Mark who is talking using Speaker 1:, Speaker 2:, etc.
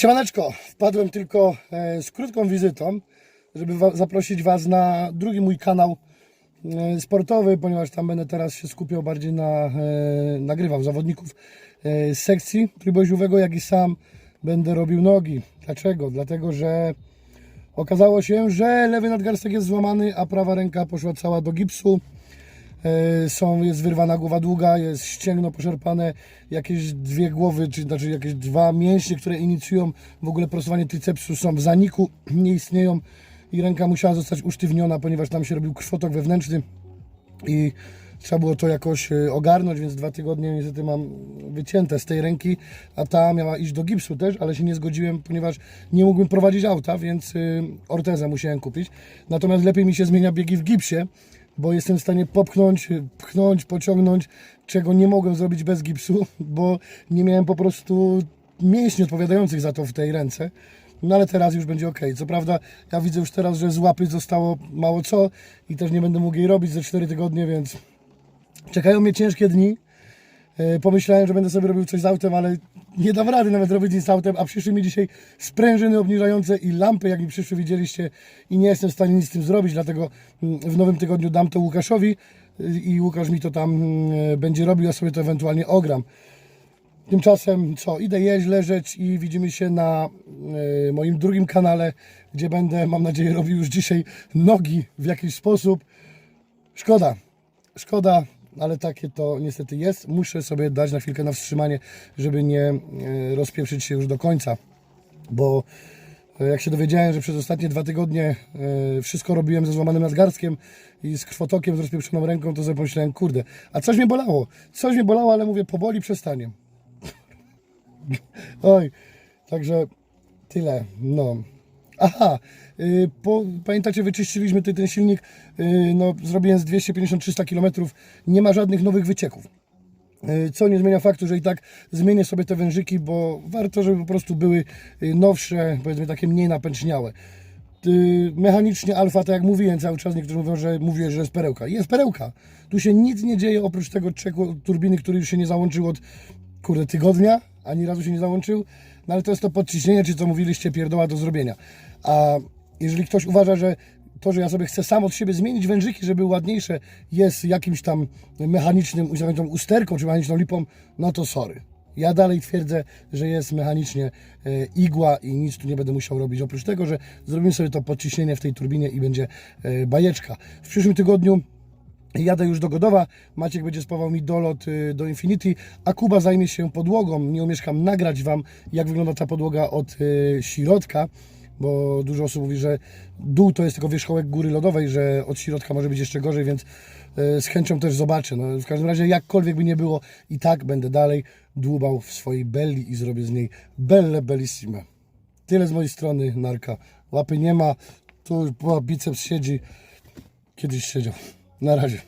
Speaker 1: Siemaneczko, wpadłem tylko e, z krótką wizytą, żeby zaprosić Was na drugi mój kanał e, sportowy, ponieważ tam będę teraz się skupiał bardziej na, e, nagrywał zawodników z sekcji trójboźniowego, jak i sam będę robił nogi. Dlaczego? Dlatego, że okazało się, że lewy nadgarstek jest złamany, a prawa ręka poszła cała do gipsu. E, są, jest wyrwana głowa długa, jest ścięgno poszarpane, jakieś dwie głowy, czy znaczy jakieś dwa mięśnie, które inicjują w ogóle prostowanie tricepsu są w zaniku, nie istnieją i ręka musiała zostać usztywniona, ponieważ tam się robił krwotok wewnętrzny i trzeba było to jakoś e, ogarnąć, więc dwa tygodnie niestety mam wycięte z tej ręki, a ta miała iść do gipsu też, ale się nie zgodziłem, ponieważ nie mógłbym prowadzić auta, więc y, ortezę musiałem kupić. Natomiast lepiej mi się zmienia biegi w gipsie, bo jestem w stanie popchnąć, pchnąć, pociągnąć, czego nie mogłem zrobić bez gipsu, bo nie miałem po prostu mięśni odpowiadających za to w tej ręce. No ale teraz już będzie ok. Co prawda, ja widzę już teraz, że z łapy zostało mało co i też nie będę mógł jej robić ze 4 tygodnie, więc czekają mnie ciężkie dni. E, Pomyślałem, że będę sobie robił coś z autem, ale nie dam rady nawet robić nic z autem, a przyszły mi dzisiaj sprężyny obniżające i lampy, jak mi przyszły, widzieliście i nie jestem w stanie nic z tym zrobić, dlatego mm, w nowym tygodniu dam to Łukaszowi y, i Łukasz mi to tam mm, będzie robił, ja sobie to ewentualnie ogram. Tymczasem co, idę jeść, leżeć i widzimy się na e, moim drugim kanale, gdzie będę, mam nadzieję, robił już dzisiaj nogi w jakiś sposób. Szkoda, szkoda, ale takie to niestety jest. Muszę sobie dać na chwilkę na wstrzymanie, żeby nie e, rozpieprzyć się już do końca, bo e, jak się dowiedziałem, że przez ostatnie dwa tygodnie e, wszystko robiłem ze złamanym nadgarstkiem i z krwotokiem, z rozpieprzoną ręką, to sobie pomyślałem, kurde, a coś mnie bolało, coś mnie bolało, ale mówię, powoli przestanie. Oj, także tyle, no. Aha, y, po, pamiętacie, wyczyściliśmy ty, ten silnik, y, no zrobiłem z 250-300 km, nie ma żadnych nowych wycieków. Y, Co nie zmienia faktu, że i tak zmienię sobie te wężyki, bo warto, żeby po prostu były y, nowsze, powiedzmy takie mniej napęczniałe. Mechanicznie alfa, tak jak mówiłem cały czas, niektórzy mówią, że mówię, że jest perełka. Jest perełka. Tu się nic nie dzieje oprócz tego czeku turbiny, który już się nie załączył od kurde tygodnia, ani razu się nie załączył. No ale to jest to podciśnienie, czy co mówiliście, pierdoła do zrobienia. A jeżeli ktoś uważa, że to, że ja sobie chcę sam od siebie zmienić wężyki, żeby ładniejsze, jest jakimś tam mechanicznym, tą usterką czy mechaniczną lipą, no to sorry. Ja dalej twierdzę, że jest mechanicznie e, igła i nic tu nie będę musiał robić. Oprócz tego, że zrobimy sobie to podciśnienie w tej turbinie i będzie e, bajeczka. W przyszłym tygodniu Jadę już do Godowa, Maciek będzie spawał mi dolot y, do Infinity, a Kuba zajmie się podłogą. Nie omieszkam nagrać Wam, jak wygląda ta podłoga od y, środka, bo dużo osób mówi, że dół to jest tylko wierzchołek góry lodowej, że od środka może być jeszcze gorzej, więc y, z chęcią też zobaczę. No, w każdym razie, jakkolwiek by nie było, i tak będę dalej dłubał w swojej belli i zrobię z niej belle bellissime. Tyle z mojej strony, narka. Łapy nie ma, tu biceps siedzi, kiedyś siedział. Na razie.